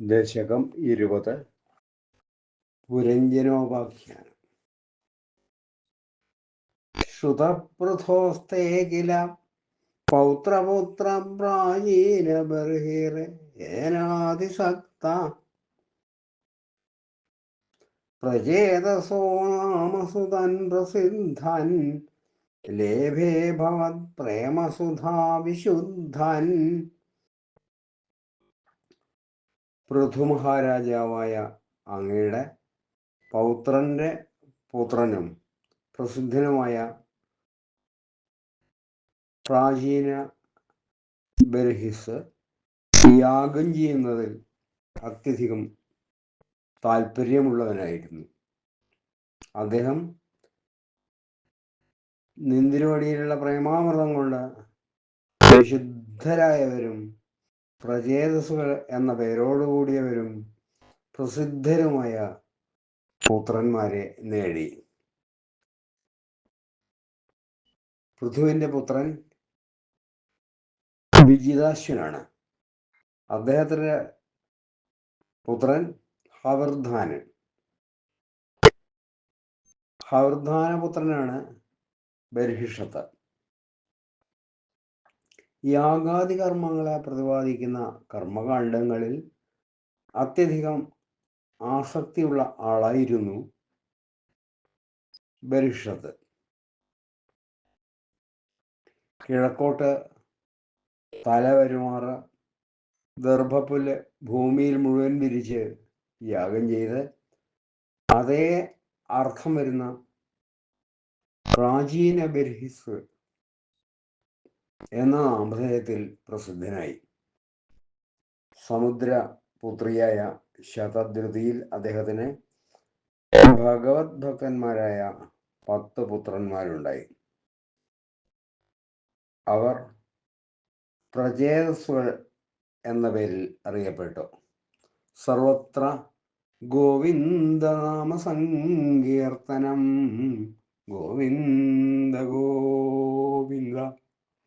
ദശകം ഇരുപത്. പുരഞ്ജനോപാഖ്യാനം. ശ്രുതപ്രഥോസ്തേ കില പൗത്രപുത്രം പ്രാചീന ബർഹിരേനാതിസക്ത പ്രചേതസോ നാമസുതൻ പ്രസിദ്ധൻ. ലേഭേ ഭവത് പ്രേമസുധാ വിശുദ്ധൻ പൃഥുമഹാരാജാവായ അങ്ങയുടെ പൗത്രന്റെ പുത്രനും പ്രസിദ്ധനുമായ പ്രാചീന ബർഹിസ് യാഗം ചെയ്യുന്നതിൽ അത്യധികം താല്പര്യമുള്ളവനായിരുന്നു. അദ്ദേഹം നിന്തിരുവടിയിലുള്ള പ്രേമാമൃതം കൊണ്ട് വിശുദ്ധരായവരും പ്രചേതസുകൾ എന്ന പേരോടുകൂടിയവരും പ്രസിദ്ധരുമായ പുത്രന്മാരെ നേടി. പൃഥുവിന്റെ പുത്രൻ വിജിതാശ്വനാണ്. അദ്ദേഹത്തിന്റെ പുത്രൻ ഹവർധാനൻ. ഹവർധാന പുത്രനാണ് ബർഹിഷത്ത് യാഗാദി കർമ്മങ്ങളെ പ്രതിപാദിക്കുന്ന കർമ്മകാണ്ഡങ്ങളിൽ അത്യധികം ആസക്തിയുള്ള ആളായിരുന്നു ബരിഷത്ത് കിഴക്കോട്ട് തല വരുമാറ് ദർഭപ്പുല്ല് ഭൂമിയിൽ മുഴുവൻ വിരിച്ച് യാഗം ചെയ്ത് അതേ അർത്ഥം വരുന്ന പ്രാചീന ബർഹിസ് എന്ന നാമധേയത്തിൽ പ്രസിദ്ധനായി. സമുദ്ര പുത്രിയായ ശതദ്രുതിയിൽ അദ്ദേഹത്തിന് ഭഗവത് ഭക്തന്മാരായ പത്ത് പുത്രന്മാരുണ്ടായി. അവർ പ്രചേതസ്വൾ എന്ന പേരിൽ അറിയപ്പെട്ടു. സർവത്ര ഗോവിന്ദനാമ സങ്കീർത്തനം. ഗോവിന്ദ ഗോവിന്ദ